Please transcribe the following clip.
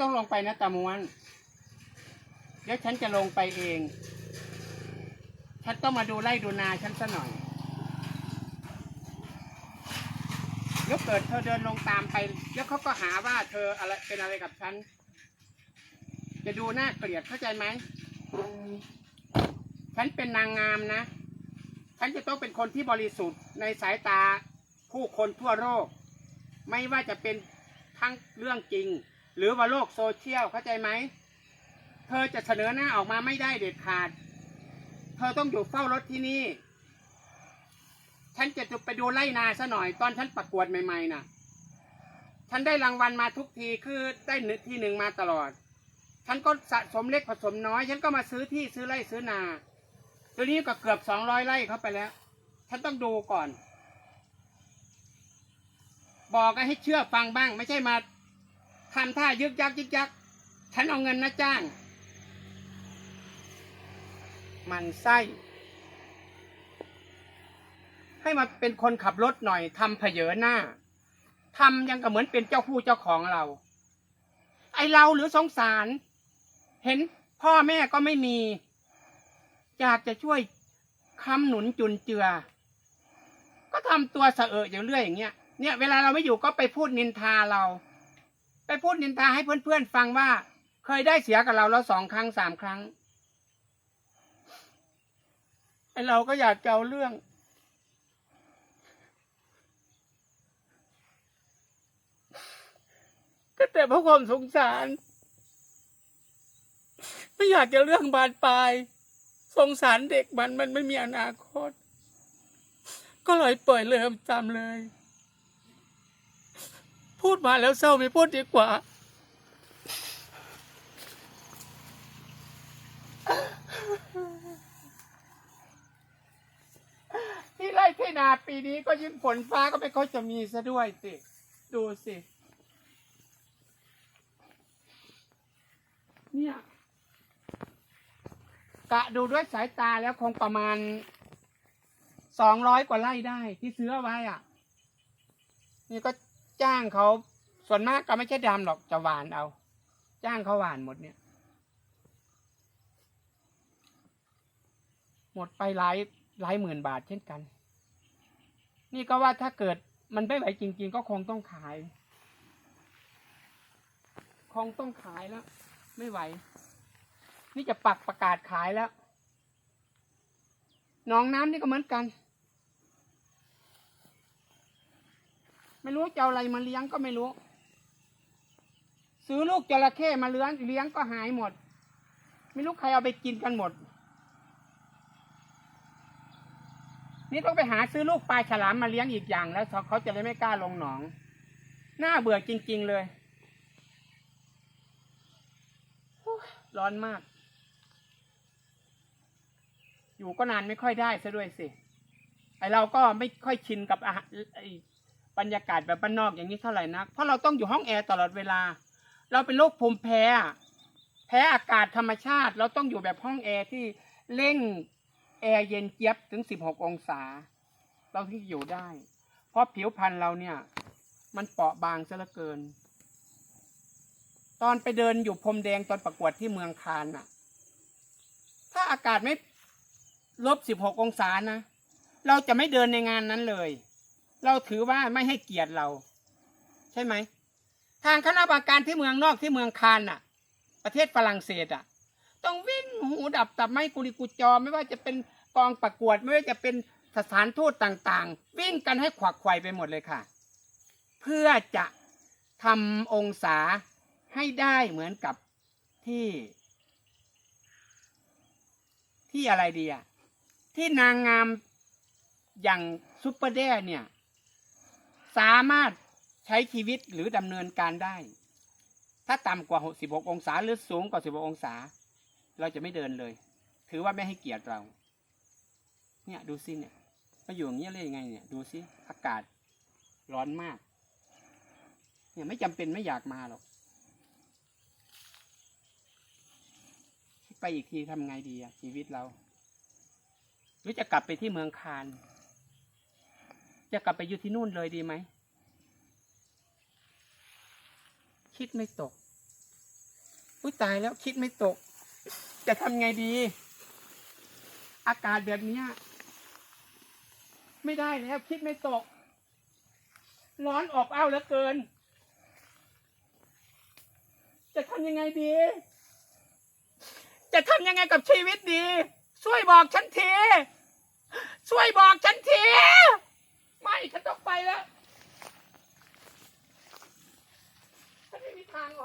ต้องลงไปนะตามวน เดี๋ยวฉันจะลงไปเอง ฉันต้องมาดูไร่ดูนาฉันซะหน่อยเดี๋ยวเกิดเธอเดินลงตามไปเดี๋ยวเขาก็หาว่าเธออะไรเป็นอะไรกับฉัน จะดูน่าเกลียดเข้าใจไหม ฉันเป็นนางงามนะ ฉันจะต้องเป็นคนที่บริสุทธิ์ในสายตาผู้คนทั่วโลก ไม่ว่าจะเป็นทั้งเรื่องจริง หรือว่าโลกโซเชียลเข้าใจไหม เธอจะเสนอหน้าออกมาไม่ได้เด็ดขาด เธอต้องอยู่เฝ้ารถที่นี่ ฉันจะไปดูไล่นาซะหน่อยตอนฉันประกวดใหม่ๆน่ะ ฉันได้รางวัลมาทุกทีคือได้หนึ่งที่หนึ่งมาตลอด ฉันก็สะสมเล็กผสมน้อย ฉันก็มาซื้อที่ซื้อไร่ซื้อนาตัวนี้ก็เกือบสองร้อยไร่เข้าไปแล้ว ฉันต้องดูก่อน บอกให้เชื่อฟังบ้าง ไม่ใช่มา ทำท่ายึกยักยึกยัก ฉันเอาเงินนะจ้าง มันไส้ ให้มาเป็นคนขับรถหน่อยทำเผยหน้าทำยังกับเหมือนเป็นเจ้าผู้เจ้าของเรา ไอเราหรือสงสาร เห็นพ่อแม่ก็ไม่มีอยากจะช่วยคำหนุนจุนเจือ ก็ทำตัวเสออะอยู่เรื่อยอย่างเงี้ย เนี่ยเวลาเราไม่อยู่ก็ไปพูดนินทาเรา ไปพูดนินทาให้เพื่อนๆฟังว่า เคยได้เสียกับเราแล้วสองครั้งสามครั้งไอเราก็อยากจะเอาเรื่อง ก็แต่เพราะความสงสาร ไม่อยากจะเรื่องบานปลายสงสารเด็กมันมันไม่มีอนาคต ก็เลยปล่อยเลยจำเลย พูดมาแล้วเศร้าไม่พูดดีกว่า ที่ไร่ที่นาปีนี้ก็ยิ่งฝนฟ้าก็ไม่ค่อยจะมีซะด้วยสิ ดูสิ เนี่ย กะดูด้วยสายตาแล้วคงประมาณสองร้อยกว่าไร่ได้ที่ซื้อไว้อะ นี่ก็ จ้างเขาส่วนมากก็ไม่ใช่ดำหรอกจะหวานเอา จ้างเขาหวานหมดเนี่ย หมดไปหลายหลายหมื่นบาทเช่นกัน นี่ก็ว่าถ้าเกิดมันไม่ไหวจริง ๆ ก็คงต้องขาย คงต้องขายแล้ว ไม่ไหว นี่จะปักประกาศขายแล้ว หนองน้ำนี่ก็เหมือนกัน ไม่รู้จะเอาอะไรมาเลี้ยงก็ไม่รู้ ซื้อลูกจระเข้มาเลี้ยงเลี้ยงก็หายหมด ไม่รู้ใครเอาไปกินกันหมด นี่ต้องไปหาซื้อลูกปลาฉลามมาเลี้ยงอีกอย่างแล้วเขาจะได้ไม่กล้าลงหนอง น่าเบื่อจริง ๆเลยร้อนมาก อยู่ก็นานไม่ค่อยได้ซะด้วยสิ ไอเราก็ไม่ค่อยชินกับอาหารไอ บรรยากาศแบบบ้านนอกอย่างนี้เท่าไหร่นัก เพราะเราต้องอยู่ห้องแอร์ตลอดเวลา เราเป็นโรคภูมิแพ้แพ้อากาศธรรมชาติ เราต้องอยู่แบบห้องแอร์ที่เร่งแอร์เย็นเจี๊ยบถึงสิบหกองศา เราถึงจะอยู่ได้ เพราะผิวพรรณเราเนี่ย มันเปราะบางซะเหลือเกิน ตอนไปเดินอยู่พรมแดงตอนประกวดที่เมืองคานน่ะ ถ้าอากาศไม่ลบสิบหกองศานะ เราจะไม่เดินในงานนั้นเลย เราถือว่าไม่ให้เกียรติเรา ใช่ไหม ทางคณะกรรมการที่เมืองนอกที่เมืองคานน่ะ ประเทศฝรั่งเศสอะ ต้องวิ่งหูดับตับไม้กุลิกุจอ ไม่ว่าจะเป็นกองประกวดไม่ว่าจะเป็นสถานทูตต่างๆ วิ่งกันให้ขวักไขวไปหมดเลยค่ะ เพื่อจะทำองศาให้ได้เหมือนกับที่ ที่อะไรดีอะที่นางงามอย่างซุปเปอร์แด้เนี่ย สามารถใช้ชีวิตหรือดำเนินการได้ ถ้าต่ำกว่า16องศาหรือสูงกว่า 16 องศา เราจะไม่เดินเลย ถือว่าไม่ให้เกียรติเรา เนี่ยดูสิเนี่ยมาอยู่อย่างนี้ยเลยยังไงเนี่ย ดูสิอากาศร้อนมาก เนี่ยไม่จำเป็นไม่อยากมาหรอกไปอีกทีทำไงดีอะชีวิตเรา หรือจะกลับไปที่เมืองคาน จะกลับไปอยู่ที่นู่นเลยดีไหม คิดไม่ตก อุ้ยตายแล้วคิดไม่ตก จะทำไงดี อากาศแบบนี้ไม่ได้แล้ว คิดไม่ตก ร้อนอบอ้าวเหลือเกิน จะทำยังไงดี จะทำยังไงกับชีวิตดี ช่วยบอกฉันที ช่วยบอกฉันที ฉันต้องไปแล้วฉันไม่มีทางออก